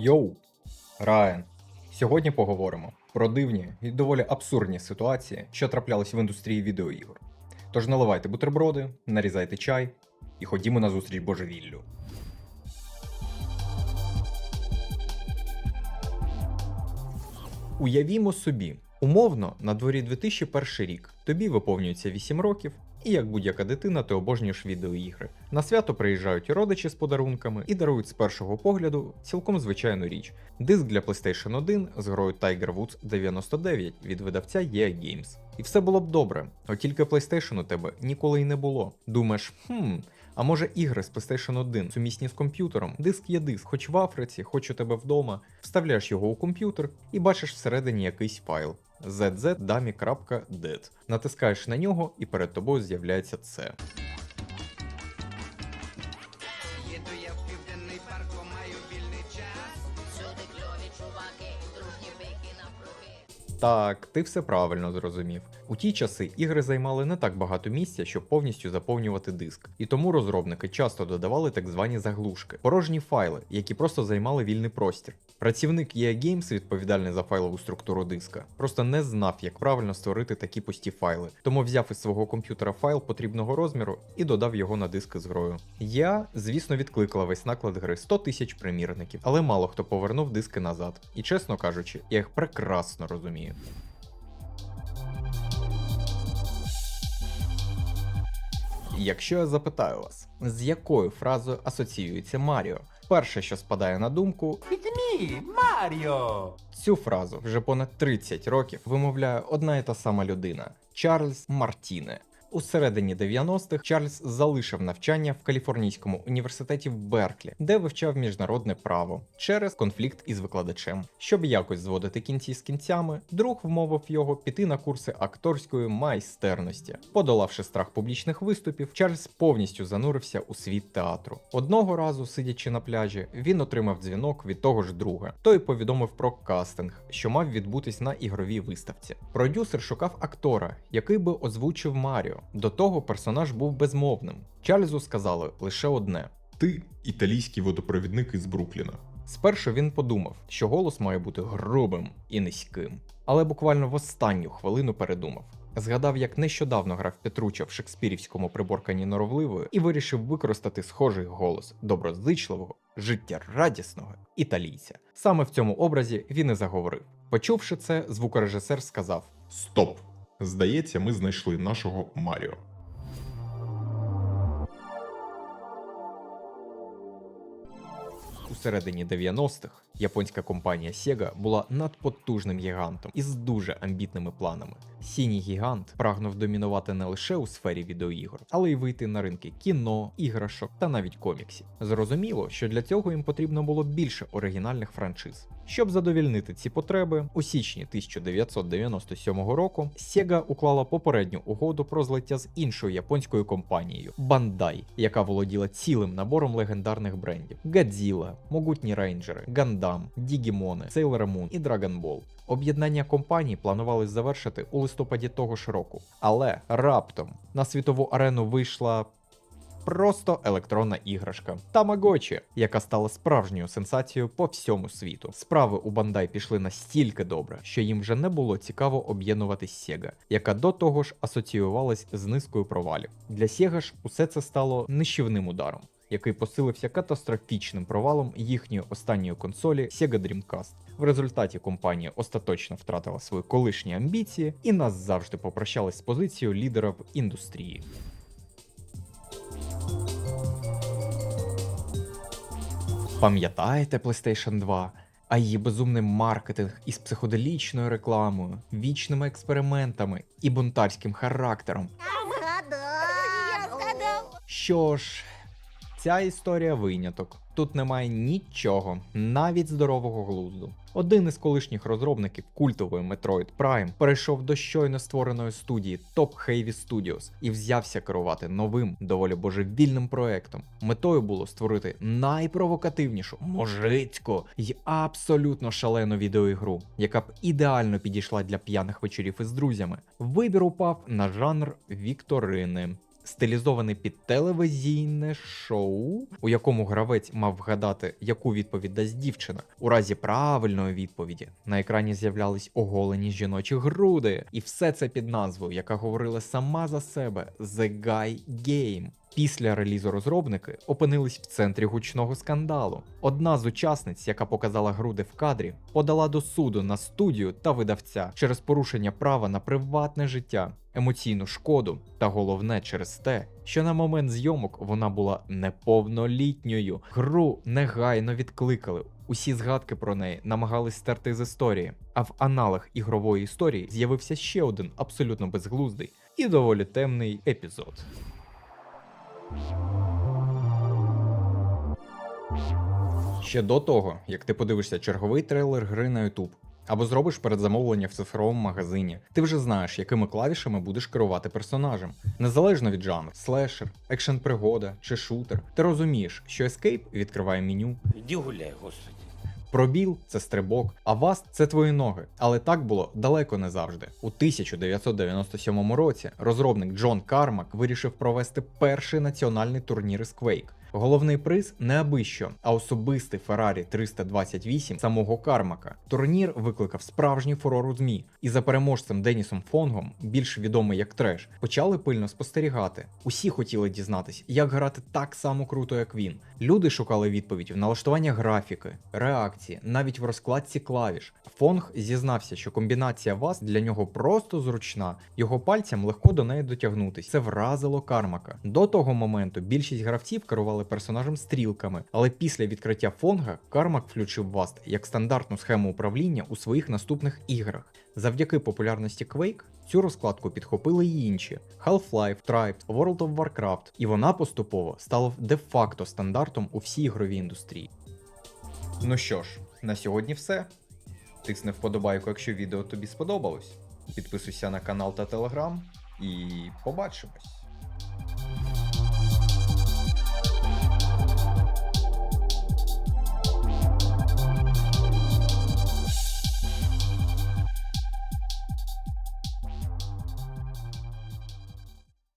Йоу, Райан. Сьогодні поговоримо про дивні і доволі абсурдні ситуації, що траплялись в індустрії відеоігор. Тож наливайте бутерброди, нарізайте чай і ходімо на зустріч божевіллю. Уявімо собі, умовно, на дворі 2001 рік, тобі виповнюється 8 років, і як будь-яка дитина, ти обожнюєш відеоігри. На свято приїжджають родичі з подарунками і дарують з першого погляду цілком звичайну річ: диск для PlayStation 1 з грою Tiger Woods 99 від видавця EA Games. І все було б добре, от тільки PlayStation у тебе ніколи й не було. Думаєш, хм. А може ігри з PlayStation 1 сумісні з комп'ютером, диск є диск, хоч в Африці, хоч у тебе вдома, вставляєш його у комп'ютер і бачиш всередині якийсь файл zzdummy.det. Натискаєш на нього, і перед тобою з'являється це. Так, ти все правильно зрозумів. У ті часи ігри займали не так багато місця, щоб повністю заповнювати диск, і тому розробники часто додавали так звані заглушки, порожні файли, які просто займали вільний простір. Працівник EA Games, відповідальний за файлову структуру диска, просто не знав, як правильно створити такі пусті файли, тому взяв із свого комп'ютера файл потрібного розміру і додав його на диск з грою. Я, звісно, відкликала весь наклад гри 100 тисяч примірників, але мало хто повернув диски назад. І чесно кажучи, я їх прекрасно розумію. Якщо я запитаю вас, з якою фразою асоціюється Маріо, перше, що спадає на думку, Ні, Маріо! цю фразу вже понад 30 років вимовляє одна і та сама людина Чарльз Мартіне. У середині 90-х Чарльз залишив навчання в Каліфорнійському університеті в Берклі, де вивчав міжнародне право через конфлікт із викладачем. Щоб якось зводити кінці з кінцями, друг вмовив його піти на курси акторської майстерності. Подолавши страх публічних виступів, Чарльз повністю занурився у світ театру. Одного разу, сидячи на пляжі, він отримав дзвінок від того ж друга. Той повідомив про кастинг, що мав відбутись на ігровій виставці. Продюсер шукав актора, який би озвучив Маріо. До того персонаж був безмовним. Чарльзу сказали лише одне: Ти італійський водопровідник із Брукліна. Спершу він подумав, що голос має бути грубим і низьким, але буквально в останню хвилину передумав. Згадав, як нещодавно грав Петруча в шекспірівському приборканні норовливою і вирішив використати схожий голос доброзичливого, життєрадісного італійця. Саме в цьому образі він і заговорив. Почувши це, звукорежисер сказав: Стоп! Здається, ми знайшли нашого Маріо. У середині 90-х японська компанія Sega була надпотужним гігантом із дуже амбітними планами. Сіній гігант прагнув домінувати не лише у сфері відеоігор, але й вийти на ринки кіно, іграшок та навіть коміксів. Зрозуміло, що для цього їм потрібно було більше оригінальних франшиз. Щоб задовільнити ці потреби, у січні 1997 року Sega уклала попередню угоду про злиття з іншою японською компанією Bandai, яка володіла цілим набором легендарних брендів: Godzilla, Могутні рейнджери, Гандам, Дігімони, Sailor Moon і Dragon Ball. Об'єднання компаній планувалось завершити у листопаді того ж року, але раптом на світову арену вийшла просто електронна іграшка Тамагочі, яка стала справжньою сенсацією по всьому світу. Справи у Бандай пішли настільки добре, що їм вже не було цікаво об'єднуватись з Sega, яка до того ж асоціювалась з низкою провалів. Для Sega ж усе це стало нищівним ударом. Який посилився катастрофічним провалом їхньої останньої консолі Sega Dreamcast. В результаті компанія остаточно втратила свої колишні амбіції і назавжди попрощалась з позицією лідера в індустрії. Пам'ятаєте PlayStation 2? А її безумний маркетинг із психоделічною рекламою, вічними експериментами і бунтарським характером. Я згадав. Що ж, ця історія виняток. Тут немає нічого, навіть здорового глузду. Один із колишніх розробників культової Metroid Prime перейшов до щойно створеної студії Top Heavy Studios і взявся керувати новим, доволі божевільним проектом. Метою було створити найпровокативнішу, мужицьку і абсолютно шалену відеоігру, яка б ідеально підійшла для п'яних вечорів із друзями. Вибір упав на жанр вікторини. Стилізований під телевізійне шоу, у якому гравець мав вгадати, яку відповідь дасть дівчина. У разі правильної відповіді на екрані з'являлись оголені жіночі груди, і все це під назвою, яка говорила сама за себе The Guy Game. Після релізу розробники опинились в центрі гучного скандалу. Одна з учасниць, яка показала груди в кадрі, подала до суду на студію та видавця через порушення права на приватне життя, емоційну шкоду та головне через те, що на момент зйомок вона була неповнолітньою. Гру негайно відкликали. Усі згадки про неї намагались стерти з історії, а в аналах ігрової історії з'явився ще один абсолютно безглуздий і доволі темний епізод. Ще до того, як ти подивишся черговий трейлер гри на YouTube або зробиш передзамовлення в цифровому магазині, ти вже знаєш, якими клавішами будеш керувати персонажем. Незалежно від жанру, слешер, екшен пригода чи шутер, ти розумієш, що Escape відкриває меню, Іди гуляй, господи. Пробіл це стрибок, а васт це твої ноги. Але так було далеко не завжди. У 1997 році розробник Джон Кармак вирішив провести перший національний турнір з Quake. Головний приз не абищо, а особистий Ferrari 328 самого Кармака. Турнір викликав справжній фурор у ЗМІ, і за переможцем Денісом Фонгом, більш відомий як Треш, почали пильно спостерігати. Усі хотіли дізнатись, як грати так само круто, як він. Люди шукали відповідь в налаштуванні графіки, реакції, навіть в розкладці клавіш. Фонг зізнався, що комбінація вас для нього просто зручна, його пальцям легко до неї дотягнутись. Це вразило Кармака. До того моменту більшість гравців керували персонажем стрілками, але після відкриття Фонга Кармак включив Васт як стандартну схему управління у своїх наступних іграх. Завдяки популярності Quake цю розкладку підхопили й інші: Half-Life, Tribes, World of Warcraft, і вона поступово стала де-факто стандартом у всій ігровій індустрії. Ну що ж, на сьогодні все. Тисни вподобайку, якщо відео тобі сподобалось. Підписуйся на канал та телеграм і побачимось.